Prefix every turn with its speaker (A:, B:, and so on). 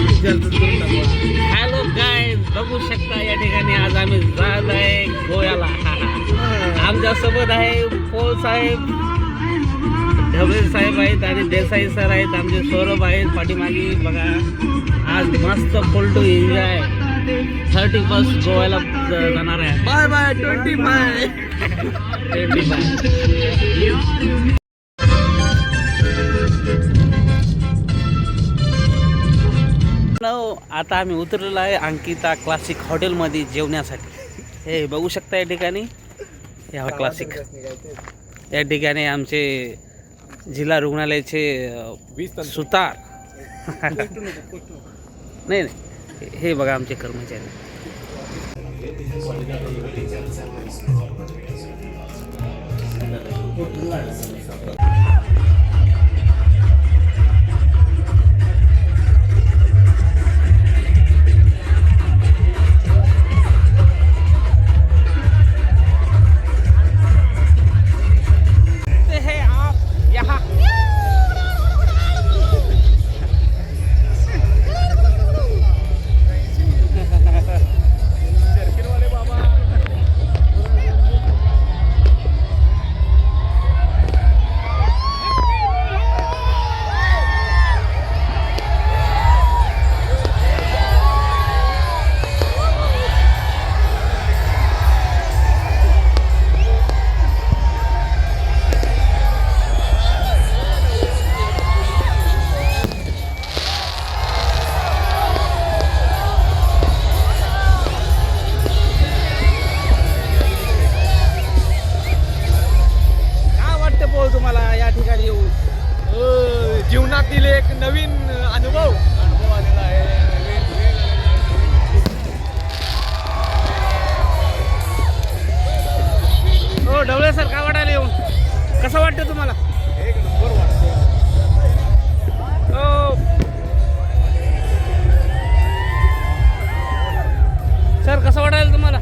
A: Hello
B: काय बघू शकता या ठिकाणी आज आम्ही जात आहे गोव्याला. आमच्यासोबत आहे पोल साहेब ढबळे साहेब आहेत आणि देसाई सर आहेत आमचे सौरभ आहेत पाठीमागे. बघा आज मस्त full two enjoy thirty first गोव्याला जाणार आहे. Bye
A: bye twenty bye
B: twenty five आता आम्ही उतरलेलो आहे अंकिता क्लासिक हॉटेलमध्ये जेवण्यासाठी. हे बघू शकता या ठिकाणी. या क्लासिक या ठिकाणी आमचे जिल्हा रुग्णालयाचे सुतार. नाही नाही. हे बघा आमचे कर्मचारी.
C: बाबतीतील एक नवीन अनुभव. अनुभव आलेला आहे.
B: हो ढवळे सर काय वाटायला येऊन. कसं वाटतं तुम्हाला?
C: एक नंबर
B: हो. सर कसं वाटायला तुम्हाला?